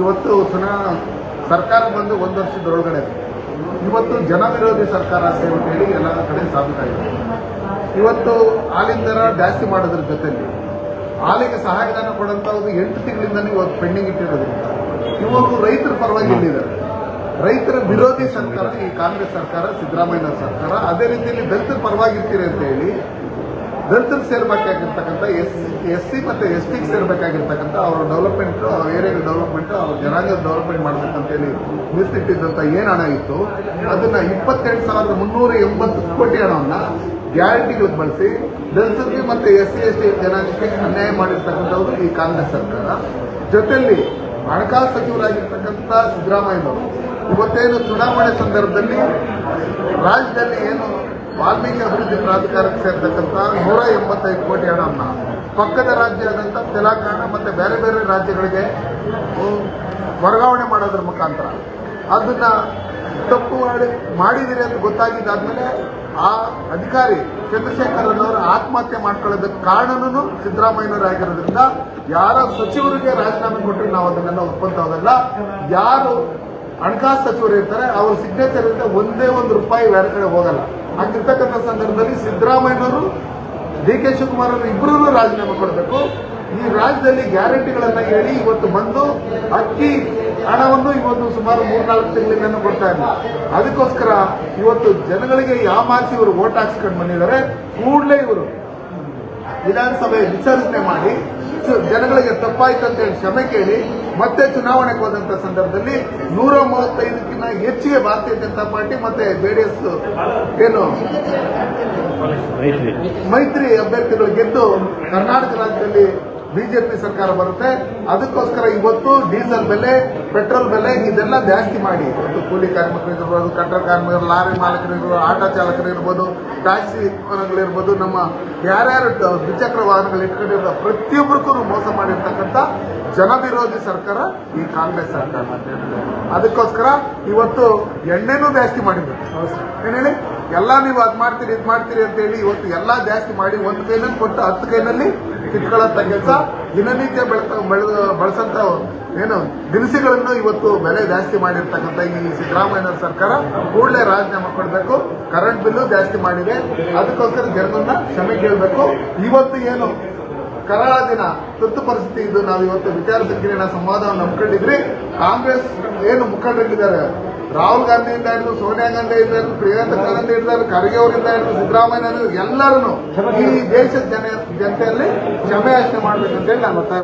ಇವತ್ತು ಚುನಾ ಸರ್ಕಾರ ಬಂದು ಒಂದು ವರ್ಷದೊಳಗಡೆ ಇವತ್ತು ಜನ ವಿರೋಧಿ ಸರ್ಕಾರ ಅಂತ ಹೇಳಿ ಎಲ್ಲ ಕಡೆ ಸಾಬೀತಾಗಿದೆ. ಇವತ್ತು ಹಾಲಿನ ದರ ಜಾಸ್ತಿ ಮಾಡೋದ್ರ ಜೊತೆಯಲ್ಲಿ ಹಾಲಿಗೆ ಸಹಾಯಧನ ಕೊಡೋಂಥದ್ದು ಎಂಟು ತಿಂಗಳಿಂದನೇ ಇವತ್ತು ಪೆಂಡಿಂಗ್ ಇಟ್ಟಿರೋದ್ರಿಂದ ಇವತ್ತು ರೈತರ ಪರವಾಗಿ ಇಲ್ಲಿದ್ದಾರೆ ರೈತರ ವಿರೋಧಿ ಸರ್ಕಾರ, ಈ ಕಾಂಗ್ರೆಸ್ ಸರ್ಕಾರ, ಸಿದ್ದರಾಮಯ್ಯ ಸರ್ಕಾರ ಅದೇ ರೀತಿಯಲ್ಲಿ ದಲಿತರ ಪರವಾಗಿ ಇರ್ತೀರಿ ಅಂತ ಹೇಳಿ ದಲಿತರು ಸೇರ್ಬೇಕಾಗಿರ್ತಕ್ಕಂಥ ಎಸ್ ಎಸ್ ಸಿ ಮತ್ತು ಎಸ್ ಟಿಗೆ ಸೇರ್ಬೇಕಾಗಿರ್ತಕ್ಕಂಥ ಅವರ ಡೆವಲಪ್ಮೆಂಟ್ ಏರಿಯಾಗೆ ಡೆವಲಪ್ಮೆಂಟ್ ಅವ್ರ ಜನಾಂಗ ಡೆವಲಪ್ಮೆಂಟ್ ಮಾಡ್ಬೇಕಂತೇಳಿ ಮೀಸಲಿಟ್ಟಿದ್ದಂಥ ಏನು ಹಣ ಇತ್ತು, ಅದನ್ನ ಇಪ್ಪತ್ತೆಂಟು ಸಾವಿರದ ಮುನ್ನೂರ ಎಂಬತ್ತು ಕೋಟಿ ಹಣವನ್ನ ಗ್ಯಾರಂಟಿಗಳು ಬಳಸಿ ದಲಿತರಿಗೆ ಮತ್ತು ಎಸ್ ಸಿ ಎಸ್ ಟಿ ಜನಾಂಗಕ್ಕೆ ಅನ್ಯಾಯ ಮಾಡಿರ್ತಕ್ಕಂಥವ್ರು ಈ ಕಾಂಗ್ರೆಸ್ ಸರ್ಕಾರ. ಜೊತೆಯಲ್ಲಿ ಹಣಕಾಸು ಸಚಿವರಾಗಿರ್ತಕ್ಕಂಥ ಸಿದ್ದರಾಮಯ್ಯನವರು, ಇವತ್ತೇನು ಚುನಾವಣೆ ಸಂದರ್ಭದಲ್ಲಿ ರಾಜ್ಯದಲ್ಲಿ ಏನು ವಾಲ್ಮೀಕಿ ಅಭಿವೃದ್ಧಿ ಪ್ರಾಧಿಕಾರಕ್ಕೆ ಸೇರ್ತಕ್ಕಂಥ ನೂರ ಎಂಬತ್ತೈದು ಕೋಟಿ ಹಣವನ್ನ ಪಕ್ಕದ ರಾಜ್ಯ ಆದಂಥ ತೆಲಂಗಾಣ ಮತ್ತು ಬೇರೆ ಬೇರೆ ರಾಜ್ಯಗಳಿಗೆ ವರ್ಗಾವಣೆ ಮಾಡೋದ್ರ ಮುಖಾಂತರ. ಅದನ್ನು ತಪ್ಪು ಮಾಡಿ, ಮಾಡಿದಿರಿ ಅಂತ ಗೊತ್ತಾಗಿದ್ದಾದ್ಮೇಲೆ ಆ ಅಧಿಕಾರಿ ಚಂದ್ರಶೇಖರ್ ಅವರು ಆತ್ಮಹತ್ಯೆ ಮಾಡ್ಕೊಳ್ಳೋದಕ್ಕೆ ಕಾರಣನೂ ಸಿದ್ದರಾಮಯ್ಯನವರಾಗಿರೋದ್ರಿಂದ ಯಾರ ಸಚಿವರಿಗೆ ರಾಜೀನಾಮೆ ಕೊಟ್ಟರೆ ನಾವು ಅದನ್ನೆಲ್ಲ ಒಪ್ಪಂತವಲ್ಲ ಯಾರು ಹಣಕಾಸು ಸಚಿವರು ಇರ್ತಾರೆ, ಅವ್ರ ಸಿಗ್ನೇಚರ್ ಇರುತ್ತೆ, ಒಂದೇ ಒಂದು ರೂಪಾಯಿ ಬೇರೆ ಕಡೆ ಹೋಗಲ್ಲ. ಹಾಗಿರ್ತಕ್ಕಂಥ ಸಂದರ್ಭದಲ್ಲಿ ಸಿದ್ದರಾಮಯ್ಯನವರು ಡಿ ಕೆ ಶಿವಕುಮಾರ್ ಅವರು ಇಬ್ಬರೂ ರಾಜೀನಾಮೆ ಕೊಡಬೇಕು. ಈ ರಾಜ್ಯದಲ್ಲಿ ಗ್ಯಾರಂಟಿಗಳನ್ನ ಹೇಳಿ ಇವತ್ತು ಬಂದು ಅಕ್ಕಿ ಹಣವನ್ನು ಇವತ್ತು ಸುಮಾರು ಮೂರ್ನಾಲ್ಕು ತಿಂಗಳಿಂದ ಕೊಡ್ತಾ ಇಲ್ಲ ಅದಕ್ಕೋಸ್ಕರ ಇವತ್ತು ಜನಗಳಿಗೆ ಯಾಮಾರಿಸಿ ಇವರು ಓಟ್ ಹಾಕ್ಸ್ಕೊಂಡು ಬಂದಿದ್ದಾರೆ, ಕೂಡಲೇ ಇವರು ವಿಧಾನಸಭೆ ವಿಸರ್ಜನೆ ಮಾಡಿ ಚು- ಜನಗಳಿಗೆ ತಪ್ಪಾಯ್ತು ಅಂತ ಹೇಳಿ ಕ್ಷಮೆ ಕೇಳಿ ಮತ್ತೆ ಚುನಾವಣೆಗೆ ಹೋದಂತ ಸಂದರ್ಭದಲ್ಲಿ ನೂರ ಮೂವತ್ತೈದಕ್ಕಿಂತ ಹೆಚ್ಚಿಗೆ ಭಾರತೀಯ ಜನತಾ ಪಾರ್ಟಿ ಮತ್ತೆ ಜೆಡಿಎಸ್ ಏನು ಮೈತ್ರಿ ಅಭ್ಯರ್ಥಿಗಳು ಗೆದ್ದು ಕರ್ನಾಟಕ ರಾಜ್ಯದಲ್ಲಿ ಬಿಜೆಪಿ ಸರ್ಕಾರ ಬರುತ್ತೆ, ಅದಕ್ಕೋಸ್ಕರ ಇವತ್ತು ಡೀಸೆಲ್ ಬೆಲೆ, ಪೆಟ್ರೋಲ್ ಬೆಲೆ, ಇದೆಲ್ಲ ಜಾಸ್ತಿ ಮಾಡಿ. ಇವತ್ತು ಕೂಲಿ ಕಾರ್ಮಿಕರು ಇರ್ಬೋದು, ಕಟ್ಟಡ ಕಾರ್ಮಿಕರು, ಲಾರಿ ಮಾಲಕರು ಆಟೋ ಚಾಲಕರು ಇರ್ಬೋದು, ಟ್ಯಾಕ್ಸಿ ವಾಹನಗಳಿರ್ಬೋದು ನಮ್ಮ ಯಾರ್ಯಾರು ದ್ವಿಚಕ್ರ ವಾಹನಗಳು ಇಟ್ಕೊಂಡಿರೋ ಪ್ರತಿಯೊಬ್ಬರಿಗೂ ಮೋಸ ಮಾಡಿರ್ತಕ್ಕಂಥ ಜನವಿರೋಧಿ ಸರ್ಕಾರ ಈ ಕಾಂಗ್ರೆಸ್ ಸರ್ಕಾರ ಅದಕ್ಕೋಸ್ಕರ ಇವತ್ತು ಎಣ್ಣೆನೂ ಜಾಸ್ತಿ ಮಾಡಿದ್ರು. ಏನ್ ಹೇಳಿ? ಎಲ್ಲ ನೀವು ಅದು ಮಾಡ್ತೀರಿ, ಇದು ಮಾಡ್ತೀರಿ ಅಂತ ಹೇಳಿ ಇವತ್ತು ಎಲ್ಲ ಜಾಸ್ತಿ ಮಾಡಿ ಒಂದು ಕೈನಲ್ಲಿ ಕೊಟ್ಟು ಹತ್ತು ಕೈನಲ್ಲಿ ಕಿತ್ಕೊಳ್ಳೋಂಥ ಕೆಲಸ ದಿನನಿತ್ಯ ಬೆಳೆತ, ಬೆಳೆದ, ಬಳಸಂತ ಏನು ದಿನಸಿಗಳನ್ನು ಇವತ್ತು ಬೆಲೆ ಜಾಸ್ತಿ ಮಾಡಿರ್ತಕ್ಕಂಥ ಈ ಸಿದ್ದರಾಮಯ್ಯ ಸರ್ಕಾರ ಕೂಡಲೇ ರಾಜೀನಾಮೆ ಕೊಡಬೇಕು. ಕರೆಂಟ್ ಬಿಲ್ಲು ಜಾಸ್ತಿ ಮಾಡಿದೆ. ಅದಕ್ಕೋಸ್ಕರ ಜನರನ್ನ ಕ್ಷಮೆ ಕೇಳಬೇಕು. ಇವತ್ತು ಏನು ಕರಾಳ ದಿನ, ತುರ್ತು ಪರಿಸ್ಥಿತಿ ಇದು. ನಾವು ಇವತ್ತು ವಿಚಾರ ಸಂಕಿರಣ ಸಂವಾದವನ್ನು ನಂಬ್ಕೊಂಡಿದ್ರಿ ಕಾಂಗ್ರೆಸ್ ಏನು ಮುಖಂಡರಿದ್ದಾರೆ? ರಾಹುಲ್ ಗಾಂಧಿಯಿಂದ ಹಿಡಿದು ಸೋನಿಯಾ ಗಾಂಧಿ ಹಿಡಿದು ಪ್ರಿಯಾಂಕಾ ಗಾಂಧಿ ಹಿಡಿದು ಖರ್ಗೆ ಅವರಿಂದ ಹಿಡಿದು ಸಿದ್ದರಾಮಯ್ಯ ಎಲ್ಲರನ್ನು ಈ ದೇಶದ ಜನ ಜನತೆಯಲ್ಲಿ ಕ್ಷಮೆ ಅಂತ ಮಾಡ್ಬೇಕಂತೇಳಿ ನಾನು ಒತ್ತಾಯ